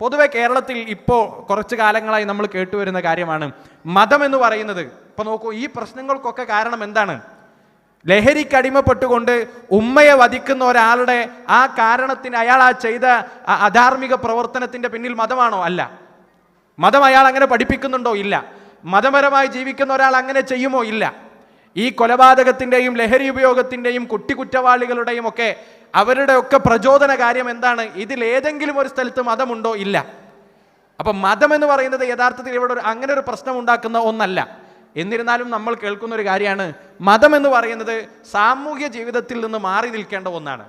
പൊതുവെ കേരളത്തിൽ ഇപ്പോൾ കുറച്ച് കാലങ്ങളായി നമ്മൾ കേട്ടുവരുന്ന കാര്യമാണ്. മതം എന്ന് പറയുന്നത് ഇപ്പൊ നോക്കൂ ഈ പ്രശ്നങ്ങൾക്കൊക്കെ കാരണം എന്താണ്? ലഹരിക്ക് അടിമപ്പെട്ടുകൊണ്ട് ഉമ്മയെ വധിക്കുന്ന ഒരാളുടെ ആ കാരണത്തിന് അയാൾ ആ ചെയ്ത അധാർമിക പ്രവർത്തനത്തിന്റെ പിന്നിൽ മതമാണോ? അല്ല. മതം അയാൾ അങ്ങനെ പഠിപ്പിക്കുന്നുണ്ടോ? ഇല്ല. മതപരമായി ജീവിക്കുന്ന ഒരാൾ അങ്ങനെ ചെയ്യുമോ? ഇല്ല. ഈ കൊലപാതകത്തിന്റെയും ലഹരി ഉപയോഗത്തിന്റെയും കുട്ടി കുറ്റവാളികളുടെയും ഒക്കെ അവരുടെ ഒക്കെ പ്രചോദന കാര്യം എന്താണ്? ഇതിൽ ഏതെങ്കിലും ഒരു സ്ഥലത്ത് മതമുണ്ടോ? ഇല്ല. അപ്പം മതം എന്ന് പറയുന്നത് യഥാർത്ഥത്തിൽ ഇവിടെ ഒരു അങ്ങനെ ഒരു പ്രശ്നം ഉണ്ടാക്കുന്ന ഒന്നല്ല. എന്നിരുന്നാലും നമ്മൾ കേൾക്കുന്ന ഒരു കാര്യമാണ് മതം എന്ന് പറയുന്നത് സാമൂഹ്യ ജീവിതത്തിൽ നിന്ന് മാറി നിൽക്കേണ്ട ഒന്നാണ്.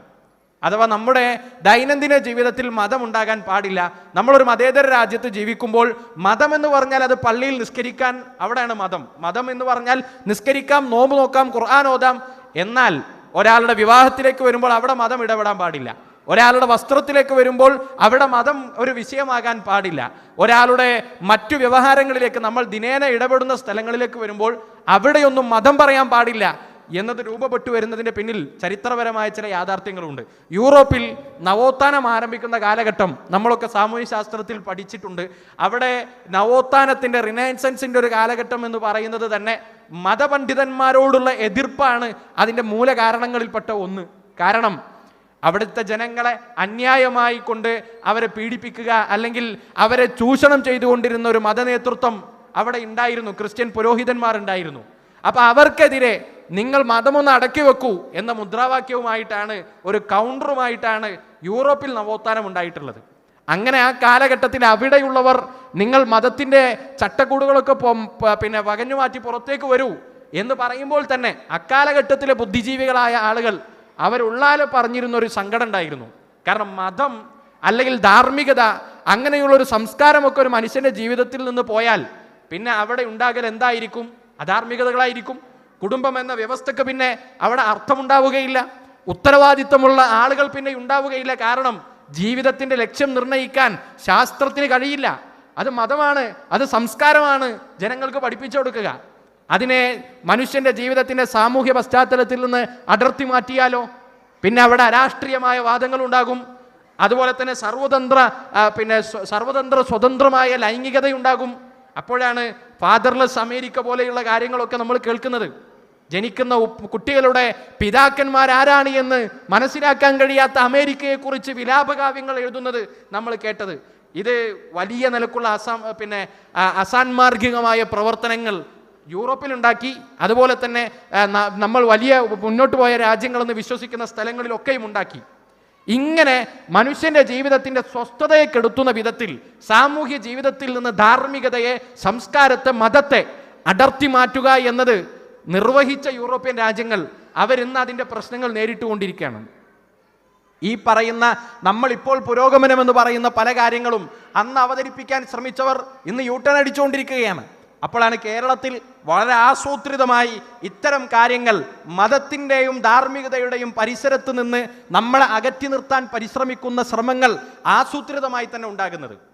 അഥവാ നമ്മുടെ ദൈനംദിന ജീവിതത്തിൽ മതം ഉണ്ടാകാൻ പാടില്ല നമ്മളൊരു മതേതര രാജ്യത്ത് ജീവിക്കുമ്പോൾ മതം എന്ന് പറഞ്ഞാൽ അത് പള്ളിയിൽ നിസ്കരിക്കാൻ അവിടെയാണ് മതം. മതം എന്ന് പറഞ്ഞാൽ നിസ്കരിക്കാം നോമ്പ് നോക്കാം ഖുർആൻ ഓതാം. എന്നാൽ ഒരാളുടെ വിവാഹത്തിലേക്ക് വരുമ്പോൾ അവിടെ മതം ഇടപെടാൻ പാടില്ല. ഒരാളുടെ വസ്ത്രത്തിലേക്ക് വരുമ്പോൾ അവിടെ മതം ഒരു വിഷയമാകാൻ പാടില്ല. ഒരാളുടെ മറ്റു വ്യവഹാരങ്ങളിലേക്ക് നമ്മൾ ദിനേന ഇടപെടുന്ന സ്ഥലങ്ങളിലേക്ക് വരുമ്പോൾ അവിടെയൊന്നും മതം പറയാൻ പാടില്ല. എന്നത് രൂപപ്പെട്ടു വരുന്നതിന്റെ പിന്നിൽ ചരിത്രപരമായ ചില യാഥാർത്ഥ്യങ്ങളുണ്ട്. യൂറോപ്പിൽ നവോത്ഥാനം ആരംഭിക്കുന്ന കാലഘട്ടം നമ്മളൊക്കെ സാമൂഹ്യ ശാസ്ത്രത്തിൽ പഠിച്ചിട്ടുണ്ട്. അവിടെ നവോത്ഥാനത്തിന്റെ റിനൈൻസൻസിന്റെ ഒരു കാലഘട്ടം എന്ന് പറയുന്നത് തന്നെ മതപണ്ഡിതന്മാരോടുള്ള എതിർപ്പാണ് അതിന്റെ മൂലകാരണങ്ങളിൽപ്പെട്ട ഒന്ന്. കാരണം അവിടുത്തെ ജനങ്ങളെ അന്യായമായി കൊണ്ട് അവരെ പീഡിപ്പിക്കുക അല്ലെങ്കിൽ അവരെ ചൂഷണം ചെയ്തുകൊണ്ടിരുന്ന ഒരു മതനേതൃത്വം അവിടെ ഉണ്ടായിരുന്നു. ക്രിസ്ത്യൻ പുരോഹിതന്മാരുണ്ടായിരുന്നു. അപ്പോൾ അപ്പൊ അവർക്കെതിരെ നിങ്ങൾ മതമൊന്ന് അടക്കി വെക്കൂ എന്ന മുദ്രാവാക്യവുമായിട്ടാണ് ഒരു കൗണ്ടറുമായിട്ടാണ് യൂറോപ്പിൽ നവോത്ഥാനം ഉണ്ടായിട്ടുള്ളത്. അങ്ങനെ ആ കാലഘട്ടത്തിൽ അവിടെയുള്ളവർ നിങ്ങൾ മതത്തിന്റെ ചട്ടക്കൂടുകളൊക്കെ പിന്നെ വകഞ്ഞു മാറ്റി പുറത്തേക്ക് വരൂ എന്ന് പറയുമ്പോൾ തന്നെ അക്കാലഘട്ടത്തിലെ ബുദ്ധിജീവികളായ ആളുകൾ അവരുള്ളാലെ പറഞ്ഞിരുന്ന ഒരു സങ്കടം ഉണ്ടായിരുന്നു. കാരണം മതം അല്ലെങ്കിൽ ധാർമ്മികത അങ്ങനെയുള്ള ഒരു സംസ്കാരമൊക്കെ ഒരു മനുഷ്യന്റെ ജീവിതത്തിൽ നിന്ന് പോയാൽ പിന്നെ അവിടെ ഉണ്ടാകൽ എന്തായിരിക്കും? അധാർമികതകളായിരിക്കും. കുടുംബം എന്ന വ്യവസ്ഥക്ക് പിന്നെ അവിടെ അർത്ഥമുണ്ടാവുകയില്ല. ഉത്തരവാദിത്തമുള്ള ആളുകൾ പിന്നെ ഉണ്ടാവുകയില്ല. കാരണം ജീവിതത്തിന്റെ ലക്ഷ്യം നിർണയിക്കാൻ ശാസ്ത്രത്തിന് കഴിയില്ല. അത് മതമാണ് അത് സംസ്കാരമാണ് ജനങ്ങൾക്ക് പഠിപ്പിച്ചു കൊടുക്കുക. അതിനെ മനുഷ്യന്റെ ജീവിതത്തിന്റെ സാമൂഹ്യ പശ്ചാത്തലത്തിൽ നിന്ന് അടർത്തി മാറ്റിയാലോ? പിന്നെ അവിടെ അരാഷ്ട്രീയമായ വാദങ്ങൾ ഉണ്ടാകും. അതുപോലെ തന്നെ സർവതന്ത്ര പിന്നെ സർവതന്ത്ര സ്വതന്ത്രമായ ലൈംഗികതയുണ്ടാകും. അപ്പോഴാണ് ഫാദർലെസ് അമേരിക്ക പോലെയുള്ള കാര്യങ്ങളൊക്കെ നമ്മൾ കേൾക്കുന്നത്. ജനിക്കുന്ന കുട്ടികളുടെ പിതാക്കന്മാർ ആരാണ് എന്ന് മനസ്സിലാക്കാൻ കഴിയാത്ത അമേരിക്കയെക്കുറിച്ച് വിലാപകാവ്യങ്ങൾ എഴുതുന്നത് നമ്മൾ കേട്ടത്. ഇത് വലിയ നിലക്കുള്ള അസാം പിന്നെ അസാൻമാർഗികമായ പ്രവർത്തനങ്ങൾ യൂറോപ്പിലുണ്ടാക്കി. അതുപോലെ തന്നെ നമ്മൾ വലിയ മുന്നോട്ട് പോയ രാജ്യങ്ങളെന്ന് വിശ്വസിക്കുന്ന സ്ഥലങ്ങളിലൊക്കെയും ഉണ്ടാക്കി. ഇങ്ങനെ മനുഷ്യന്റെ ജീവിതത്തിന്റെ സ്വസ്ഥതയെ കെടുത്തുന്ന വിധത്തിൽ സാമൂഹ്യ ജീവിതത്തിൽ നിന്ന് ധാർമ്മികതയെ സംസ്കാരത്തെ മതത്തെ അടർത്തി മാറ്റുക എന്നത് നിർവഹിച്ച യൂറോപ്യൻ രാജ്യങ്ങൾ അവരിന്ന് അതിന്റെ പ്രശ്നങ്ങൾ നേരിട്ടുകൊണ്ടിരിക്കുകയാണ്. ഈ പറയുന്ന നമ്മളിപ്പോൾ പുരോഗമനമെന്ന് പുരോഗമനം പറയുന്ന പല കാര്യങ്ങളും അന്ന് അവതരിപ്പിക്കാൻ ശ്രമിച്ചവർ ഇന്ന് യൂട്ടേൺ അടിച്ചുകൊണ്ടിരിക്കുകയാണ്. അപ്പോഴാണ് കേരളത്തിൽ വളരെ ആസൂത്രിതമായി ഇത്തരം കാര്യങ്ങൾ മതത്തിന്റെയും ധാർമ്മികതയുടെയും പരിസരത്ത് നിന്ന് നമ്മളെ അകറ്റി നിർത്താൻ പരിശ്രമിക്കുന്ന ശ്രമങ്ങൾ ആസൂത്രിതമായി തന്നെ ഉണ്ടാകുന്നത്.